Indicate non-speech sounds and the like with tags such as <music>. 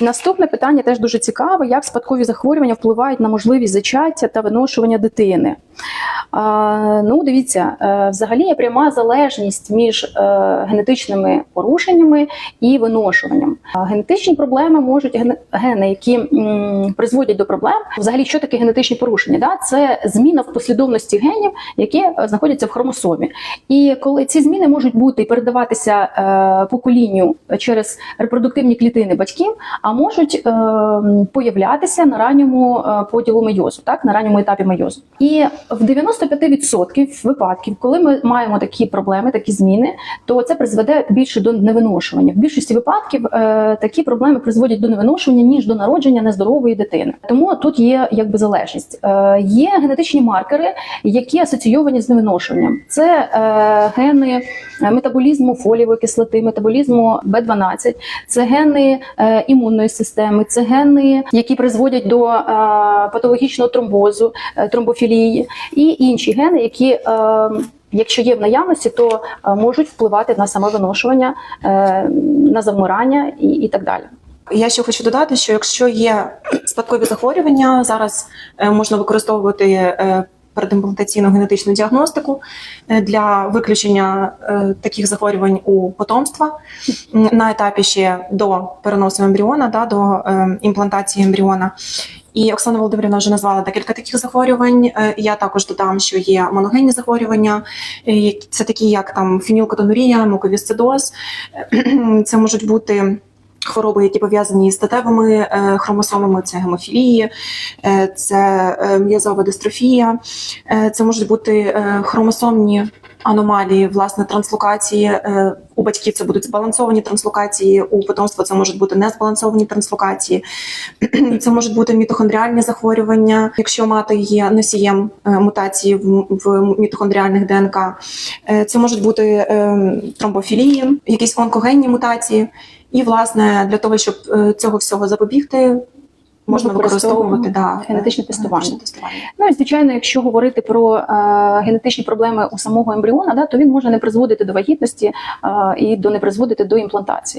Наступне питання теж дуже цікаве: як спадкові захворювання впливають на можливість зачаття та виношування дитини? А, ну, дивіться, е, взагалі є пряма залежність між е, генетичними порушеннями і виношуванням. Генетичні проблеми можуть гени, які м, призводять до проблем. Взагалі, що таке генетичні порушення? Да? Це зміна в послідовності генів, які е, знаходяться в хромосомі. І коли ці зміни можуть бути і передаватися е, поколінню через репродуктивні клітини батьків, а можуть е, появлятися на ранньому е, поділу мейозу, так на ранньому етапі мейозу. І в 95% випадків, коли ми маємо такі проблеми, такі зміни, то це призведе більше до невиношування. В більшості випадків е, такі проблеми призводять до невиношування ніж до народження нездорової дитини. Тому тут є якби залежність. Е, є генетичні маркери, які асоційовані з невиношуванням. Це е, гени метаболізму фолієвої кислоти, метаболізму Б12, це гени е, імунної системи, це гени, які призводять до е, патологічного тромбозу, е, тромбофілії, і інші гени, які е, Якщо є в наявності, то можуть впливати на самовиношування, на завмирання і, і так далі. Я ще хочу додати, що якщо є спадкові захворювання, зараз можна використовувати передімплантаційну генетичну діагностику е, для виключення е, таких захворювань у потомства на етапі ще до переносу ембріона, да, до е, імплантації ембріона. І Оксана Володимирівна вже назвала декілька таких захворювань. Я також додам, що є моногенні захворювання, це такі як там фенілкотонурія, муковісцидоз. <clears throat> Це можуть бути хвороби, які пов'язані з статевими е, хромосомами, це гемофілії, е, це е, м'язова дистрофія, це можуть бути хромосомні аномалії, власне, транслокації. е, У батьків це будуть збалансовані транслокації, у потомства це можуть бути незбалансовані транслокації. <clears throat> Це можуть бути мітохондріальні захворювання, якщо мати є носієм е, мутації в, в мітохондріальних ДНК. Е, Це можуть бути тромбофілії, якісь онкогенні мутації. І, власне, для того, щоб цього всього запобігти, можна використовувати да, генетичне тестування. тестування. Ну і звичайно, якщо говорити про е, генетичні проблеми у самого ембріона, да, то він може не призводити до вагітності е, і до не призводити до імплантації.